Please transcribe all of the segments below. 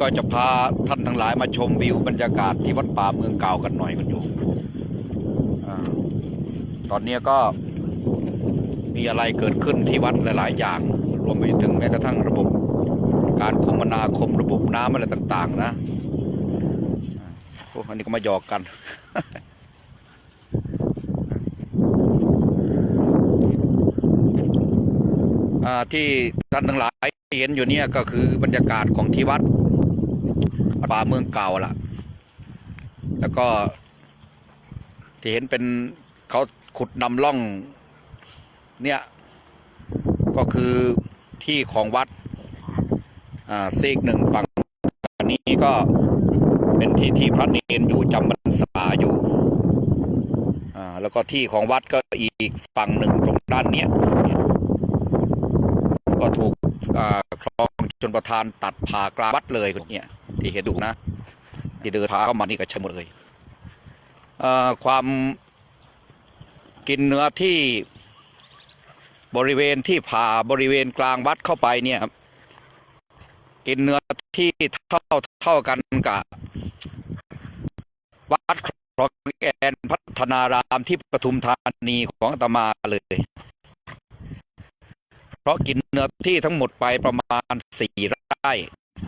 ก็จะพาท่านทั้งหลายมาชมวิวบรรยากาศที่วัดป่าเมืองเก่ากันหน่อยคุณโยมอตอนนี้ก็มีอะไรเกิดขึ้นที่วัดหลาย ๆ อย่าง รวมไปถึงแม้กระทั่งระบบ การคมนาคมระบบน้ำอะไรต่าง ๆ นะโอ้อันนี้ก็มาหยอกกันที่ท่านทั้งหลายเห็นอยู่เนี่ยก็คือบรรยากาศของที่วัด ป่าเมืองเก่าล่ะ แล้วก็ที่เห็นเป็นเขาขุดนำล่องเนี่ยก็คือที่ของวัดอ่าซีกหนึ่งฝั่งอันนี้ก็เป็นที่ที่พระเนนอยู่จำพรรษาอยู่อ่าแล้วก็ที่ของวัดก็อีกฝั่งหนึ่งตรงด้านเนี้ยก็ถูกอ่าคลอง ชนประทานตัดผ่ากลางวัดเลยเนี่ยที่เห็นดูนะ ที่เดินทางเข้ามานี่ก็ใช่หมดเลยเอ่อความกินเนื้อที่บริเวณที่ผ่าบริเวณกลางวัดเข้าไปเนี่ยครับกินเนื้อที่เท่าเท่ากันกับวัดคลองแอนพัฒนารามที่ปทุมธานีของตมาเลย ราะกินเนื้อที่ทั้งหมดไปประมาณสี่ไร่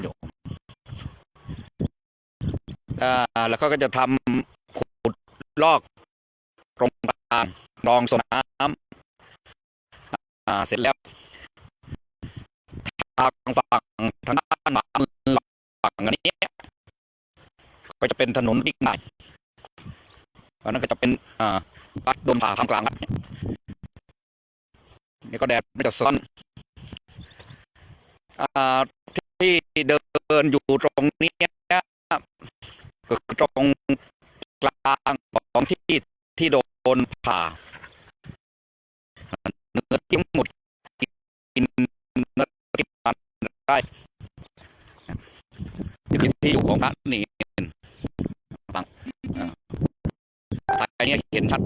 โยมแล้วก็จะทำขุดลอกตรงกลางรองสน้ำเสร็จแล้ว ทางฝั่งทางด้านขวามือฝั่งอันนี้ ก็จะเป็นถนนบิ๊กใหม่อันนั้นก็จะเป็นอ่าวัดโดนผ่าทางกลางวัด เนี่ยนี่ก็แดดไม่จะซ้อนอที่เดินอยู่ตรงนี้ก็คือตรงกลางของที่ที่โดนผ่าเนื้อที่ทั้งหมดกินเนื้อที่มันได้นี่คือที่อยู่ของพระนี่ฟังอ่าอันนี้เห็นชัด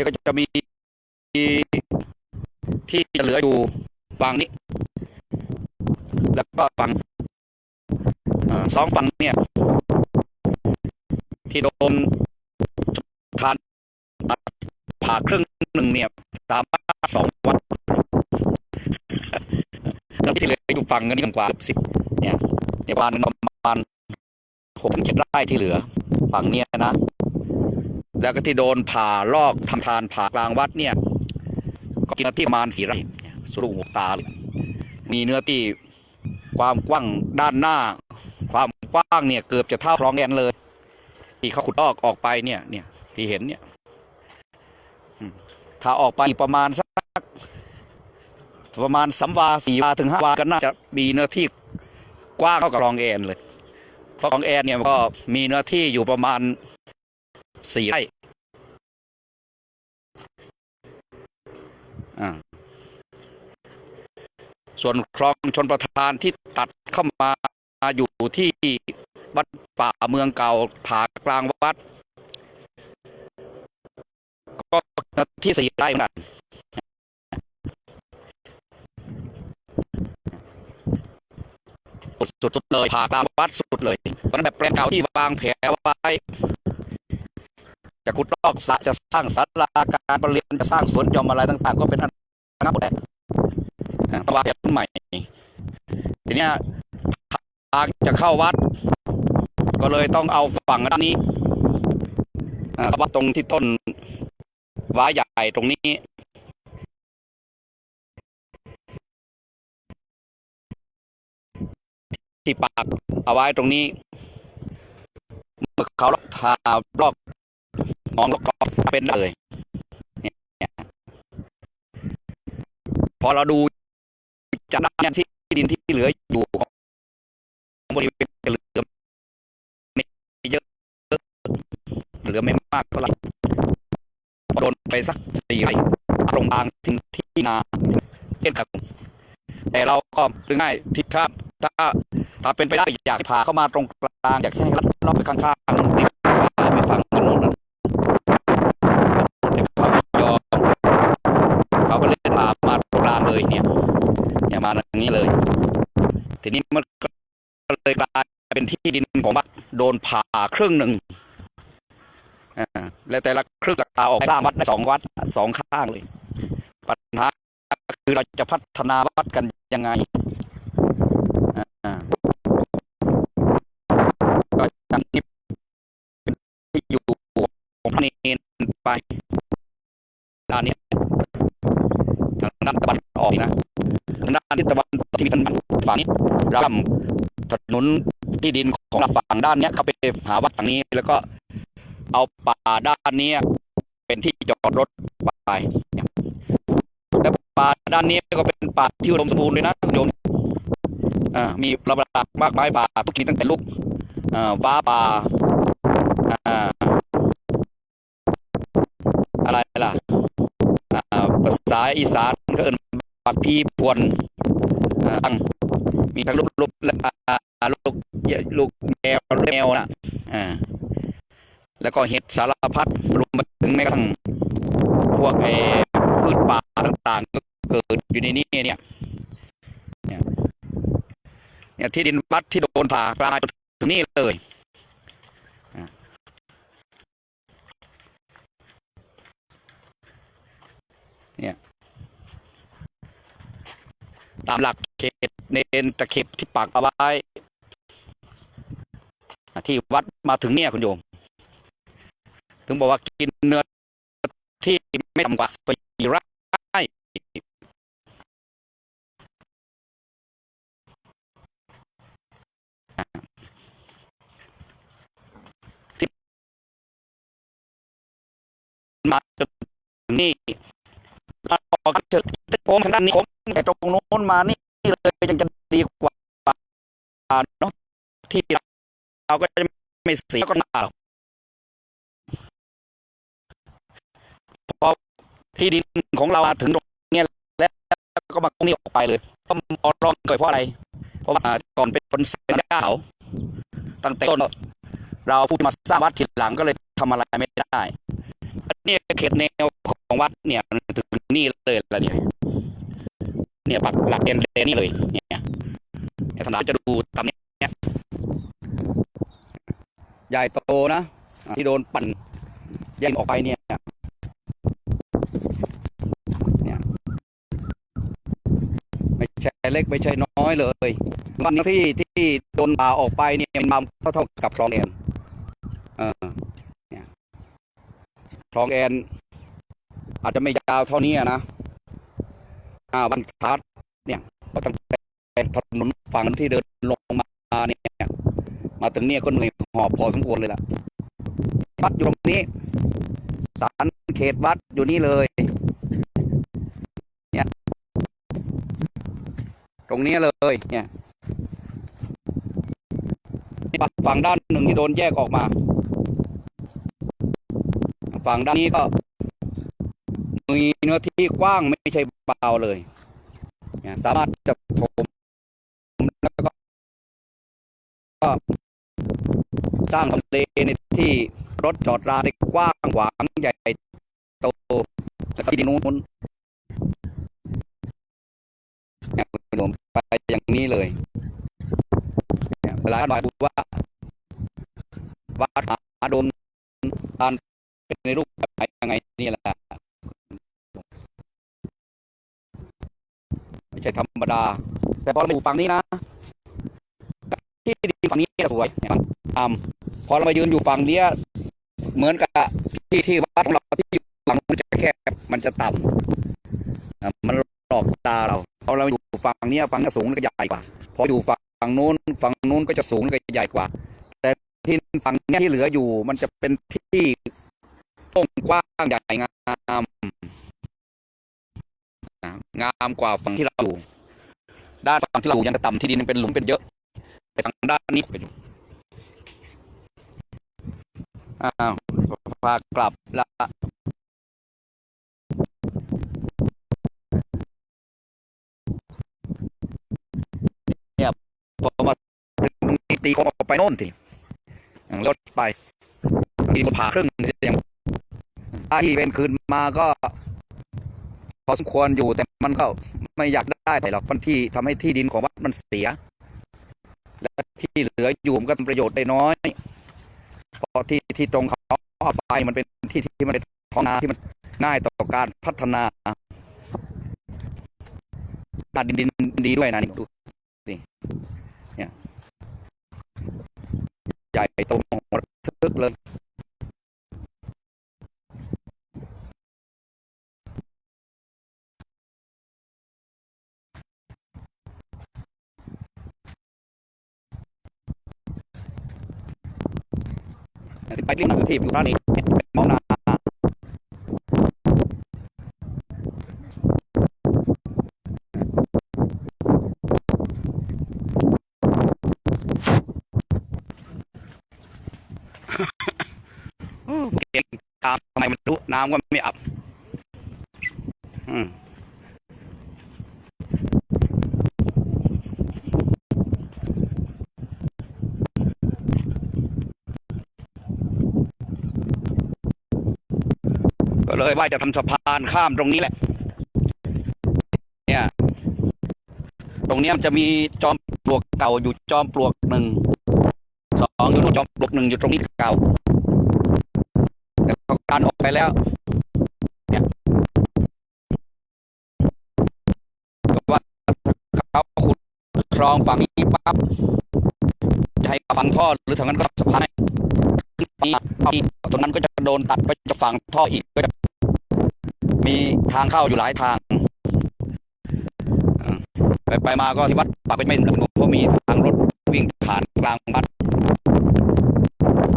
นี่ก็จะมีที่จะเหลืออยู่ฝั่งนี้ แล้วก็ฝั่งอสองฝั่งเนี่ย ที่โดนทานผ่าครึ่งหนึ่งเนี่ยสามารถสองวัดแล้วที่เหลืออยู่ฝั่งนี้กว่าสิบเนี่ยเนี่ยประมาณประมาณหกถึงเจ็ดไร่ที่เหลือ ฝั่งเนี้ยนะ แล้วก็ที่โดนผ่าลอกทำทานผ่ากลางวัดเนี่ยก็กินเนื้อที่มาณสี่ไรสรุปหูตาเลยมีเนื้อที่ความกว้างด้านหน้า ความกว้างเนี่ยเกือบจะเท่าคลองแอนเลย ที่เขาขุดลอกออกไปเนี่ยเนี่ยที่เห็นเนี่ยถ้าออกไปประมาณสักประมาณสามวาสี่วาถึงห้าวาก็น่าจะมีเนื้อที่กว้างเท่ากับคลองแอนเลยเพราะคลองแอนเนี่ยก็มีเนื้อที่อยู่ประมาณ สี่ไร่ส่วนคลองชนประทานที่ตัดเข้ามาอยู่ที่วัดป่าเมืองเก่าผากลางวัด ก็ที่สี่ไร่เหมือนกันสุดๆเลยผ่ากลางวัดสุดเลยเพราะฉะนั้นแบบแปลงเก่าที่วางแผนไว้ จะขุดลอกสระจะสร้างศาลาการประเรียนจะสร้างสวนยอมอะไรต่าง ๆ ก็เป็นอันนับหมดแหละอ่ตะวันใหม่ ทีเนี้ยทางจะเข้าวัด ก็เลยต้องเอาฝั่งด้านนี้อ่าวัดตรงที่ต้นว้าใหญ่ตรงนี้ที่ปากเอาไว้ตรงนี้ เมื่อเขาลอกทาลอก มองแล้วก็เป็นเลยเนี่ยพอเราดูจากด้านที่ดินที่เหลืออยู่ของบริเวณเหลือไม่เยอะเหลือไม่มากเท่าไหร่พอโดนไปสักสี่ไร่ตรงกลางที่ที่นาเช่นกันแต่เราก็ถึงง่ายที่ถ้าถ้าถ้าเป็นไปได้อยากพาเข้ามาตรงกลางอยากให้รัดรอบไปข้างๆนู่นดีกว่าไปฝั่งกันโน้นนะ มาโบราณเลยเนี่ยเนี่ยมาอย่างนี้เลย ทีนี้มันก็เลยกลายเป็นที่ดินของวัดโดนผ่าครึ่งหนึ่งแล้วแต่ละครึ่งราคาออกสร้างวัดได้สองวัดสองข้างเลย ปัญหาคือเราจะพัฒนาวัดกันยังไงอ่าก็จากนี้เป็นที่อยู่ของพระเนนไปด้านเนี้ยทางด้านตะวันออกนี่นะทาง ด้านทิศตะวันตกที่มีถนนฝั่งนี้เราถนนที่ดินของฝั่งด้านเนี้ยเขาไปหาวัดฝั่งนี้แล้วก็เอาป่าด้านนี้เป็นที่จอดรถไปแล้วป่าด้านนี้ก็เป็นป่าที่อุดมสมบูรณ์เลยนะโยมอ่ามีระดับมากมายป่าทุกชนิดตั้งแต่ลูกอ่าฟ้าป่าอ่าอะไรล่ะอ่าภาษาอีสานก็เอิน ปักพีพวนอังมีทั้งลูกลูกอ่าลูกลูกแมวแมวนะอ่าแล้วก็เห็ดสารพัดรวมไปถึงแม้กระทั่งพวกไอ้พืชป่าต่างๆก็เกิดอยู่ในนี้เนี่ยเนี่ยเนี่ยที่ดินวัดที่โดนผ่ากลายถึงนี่เลยอ่าเนี่ย ตามหลักเขตเนนตะเข็บที่ปักเอาไว้ที่วัดมาถึงเนี่ยคุณโยม ถึงบอกว่ากินเนื้อที่ไม่ต่ำกว่าสี่ไร่ที่มาจนถึงนี่เราออกเจอโค้งทางด้านนี้โค้งแต่ตรงโน้น มานี่เลยยังจะดีกว่าเนาะที่เราก็จะไม่เสียก็น่าหรอกพอที่ดินของเราถึงตรงนี้แล้วก็มาตรงนี้ออกไปเลยก็มอร้องเกิดเพราะอะไร เพราะว่าก่อนเป็นคนเสียเจ้าตั้งแต่ต้นเราผู้มาสร้างวัดทีหลังก็เลยทำอะไรไม่ได้นี่เขตแนวของวัดเนี่ยถึงนี่เลยละเนี่ย เนี่ยปักหลักเด่นเลนี่เลยเนี่ยเนี่ยท่าจะดูตามเนี้ยใหญ่โตนะที่โดนปั่นแย่งออกไปเนี่ยเนี่ยไม่ใช่เล็กไม่ใช่น้อยเลยวันที่ที่โดนป่าออกไปเนี่ยมันมาเท่าเท่ากับคลองแอนเออเนี่ยคลองแอนอาจจะไม่ยาวเท่านี้อะ นะอ่าวันทัดเนี่ยตั้งแต่ถนนฝั่งที่เดินลงมาเนี่ยมาถึงเนี่ยก็เหนื่อยหอบพอสมควรเลยล่ะวัดอยู่ตรงนี้ศาลเขตวัดอยู่นี่เลยเนี่ยตรงนี้เลยเนี่ยฝั่งด้านหนึ่งที่โดนแยกออกมา ฝั่งด้านนี้ก็ มีเนื้อที่กว้างไม่ใช่เบาเลยเนี่ยสามารถจะถมแล้วก็สร้างทำเลในที่รถจอดราได้กว้างขวางใหญ่โตแล้วก็ที่นู้นเนี่ยคุณผู้ชมไปอย่างนี้เลยเวลาหน่อยว่าวัดหาดนการเป็นในรูปแบบไหนยังไงนี่แหละ ไม่ใช่ธรรม ดา แต่พอเราอยู่ฝั่งนี้นะ ที่ดินฝั่งนี้สวยอ่ำพอเรามายืนอยู่ฝั่งเนี้ยเหมือนกับที่ที่วัดของเราที่อยู่ฝั่งมันจะแคบมันจะต่ำมันหลอกตาเราพอเราอยู่ฝั่งเนี้ยฝั่งนี้สูงแล้วก็ใหญ่กว่า พออยู่ฝั่งนู้นฝั่งนู้นก็จะสูงแล้วก็ใหญ่กว่า แต่ที่ฝั่งนี้ที่เหลืออยู่ มันจะเป็นที่โล่งกว้างใหญ่งามงามกว่าฝั่งที่เราอยู่ ด้านฝั่งที่เราอยู่ยังต่ำที่ดินเป็นหลุมเป็นเยอะแต่ฝั่งด้านนี้เป็นอยู่อ้าวพากลับละเนี่ยพอมาถึงตรงนี้ตีก็ออกไปโน่นทีรถไปตีก็ผ่าครึ่งเสียงที่เป็นคืนมาก็ อสมควรอยู่แต่มันก็ไม่อยากได้แต่หรอกมันที่ทำให้ที่ดินของวัดมันเสีย และที่เหลืออยู่มันก็ทำประโยชน์ได้น้อยพราะที่ที่ตรงเขาเอาไปมันเป็นที่ที่มันเป็นท้องนาที่มันง่ายต่อการพัฒนาตัดดินดินดีด้วยนะนี่ดูสิเนี่ยใหญ่โตมองรทึกเลย ไปเรื่องหนังที่อยู่ด้านนี้มองหน้าโอ้เก่งตามทำไมมันรู้น้ำก็ไม่อับ เลยว่าจะทำสะพานข้ามตรงนี้แหละเนี่ยตรงนี้มันจะมีจอมปลวกเก่าอยู่จอมปลวกหนึ่งสองอยู่นู่นจอมปลวกหนึ่งอยู่ตรงนี้เก่าแต่การออกไปแล้วเนี่ยก็ว่าเขาขุดคลองฝั่งนี้ปั๊บจะให้ฝังท่อหรือทางนั้นก็สะพานให้ตรงนั้นก็จะโดนตัดก็จะฝังท่ออีกก็จะ มีทางเข้าอยู่หลายทาง ไปไปมาก็ที่วัดปากก็ไม่เหมือนกันเพราะมีทางรถวิ่งผ่านกลางวัด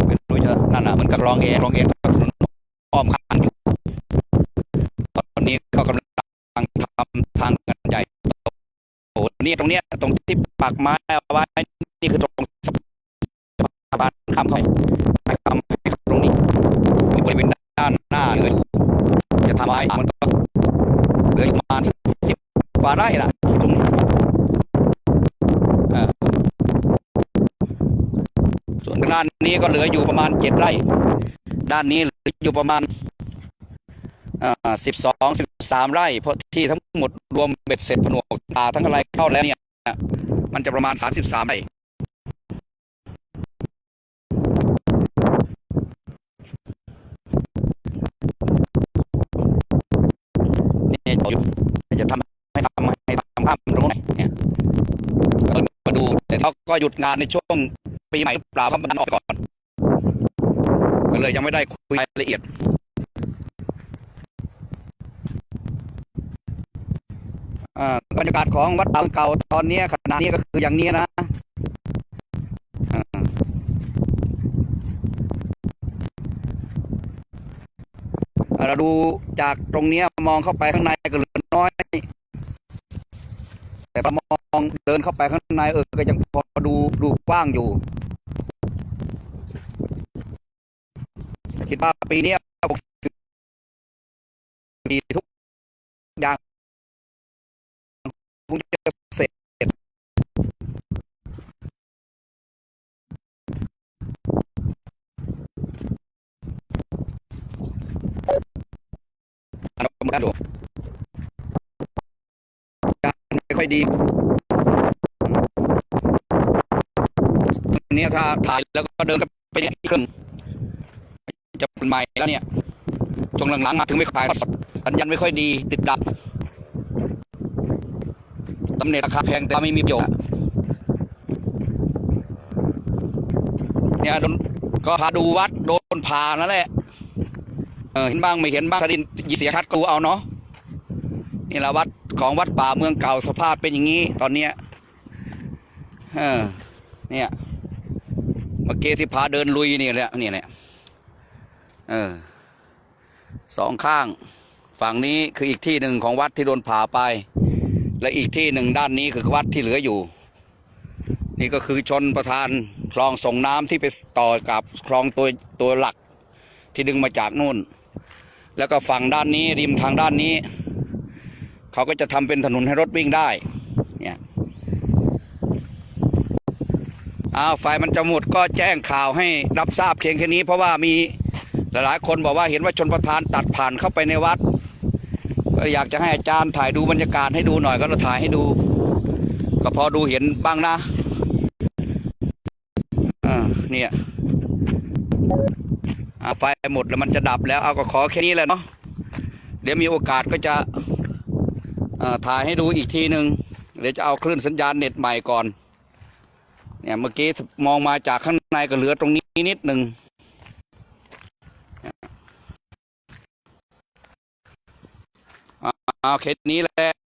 ไม่รู้จะนั่นน่ะมันกับรองเอรองเอก็ถนนอ้อมข้างอยู่ตอนนี้ก็กำลังทำทางกันใหญ่โอ้นี่ตรงเนี้ยตรงที่ปากไม้เอาไว้นี่คือตรงสะพานข้ามเข้าไปข้ามให้เข้าตรงนี้บริเวณด้านหน้าเลย จะทำไว้มันก็เหลืออยู่ประมาณสักสิบกว่าไร่ละที่ตรงนี้ส่วนด้านนี้ก็เหลืออยู่ประมาณเจ็ดไร่ ด้านนี้เหลืออยู่ประมาณอ่าสิบสองสิบสามไร่ เพราะที่ทั้งหมดรวมเบ็ดเสร็จผนวกตาทั้งอะไรเข้าแล้วเนี่ย มันจะประมาณสามสิบสามไร่ เนี่ยอยู่จะทำให้ทำให้ทำภาพตรงไหนเนี่ยมาดูแต่เขาก็หยุดงานในช่วงปีใหม่เปล่าเขามันออกก่อนก็เลยยังไม่ได้คุยรายละเอียดบรรยากาศของวัดป่าเก่าตอนนี้ขณะนี้ก็คืออย่างนี้นะ เราดูจากตรงนี้มองเข้าไปข้างในก็เหลือน้อย แต่พอมองเดินเข้าไปข้างในเออก็ยังพอดูดูกว้างอยู่ คิดว่าปีนี้หกสิบปีทุกอย่างคงจะ เสร็จอันนั้นก็ดูการไม่ค่อยดีวันนี้ถ้าถ่ายแล้วก็เดินกันไปอีกครึ่งจะเป็นใหม่แล้วเนี่ยช่วงหลังๆมาถึงไม่ขายสัญญาณไม่ค่อยดี ติดดับตำแหน่งราคาแพงแต่ไม่มีประโยชน์เนี่ยโดนก็พาดูวัดโดนผ่านั่นแหละ เออเห็นบ้างไม่เห็นบ้างถ้าดินยีเสียชัดกู้เอาเนาะนี่ละวัดของวัดป่าเมืองเก่าสภาพเป็นอย่างนี้ ตอนเนี้ยเออเนี่ยเมื่อกี้ที่พาเดินลุยนี่แหละนี่แหละเออสองข้าง ฝั่งนี้คืออีกที่หนึ่งของวัดที่โดนผ่าไป และอีกที่หนึ่งด้านนี้คือวัดที่เหลืออยู่ นี่ก็คือชนประธานคลองส่งน้ำที่ไปต่อกับคลองตัวตัวหลัก ที่ดึงมาจากนู่น แล้วก็ฝั่งด้านนี้ริมทางด้านนี้ เขาก็จะทำเป็นถนนให้รถวิ่งได้เนี่ยอ้าวไฟมันจะหมดก็แจ้งข่าวให้รับทราบเพียงแค่นี้ เพราะว่ามีหลายๆคนบอกว่าเห็นว่าชนประธานตัดผ่านเข้าไปในวัด ก็อยากจะให้อาจารย์ถ่ายดูบรรยากาศให้ดูหน่อยก็เราถ่ายให้ดู ก็พอดูเห็นบ้างนะอ่าเนี่ยอ่า ไฟหมดแล้วมันจะดับแล้วเอาก็ขอแค่นี้แหละเนาะเดี๋ยวมีโอกาสก็จะถ่ายให้ดูอีกทีหนึ่งเดี๋ยวจะเอาคลื่นสัญญาณเน็ตใหม่ก่อนเนี่ยเมื่อกี้มองมาจากข้างในก็เหลือตรงนี้นิดหนึ่งเอาเคสนี้แหละ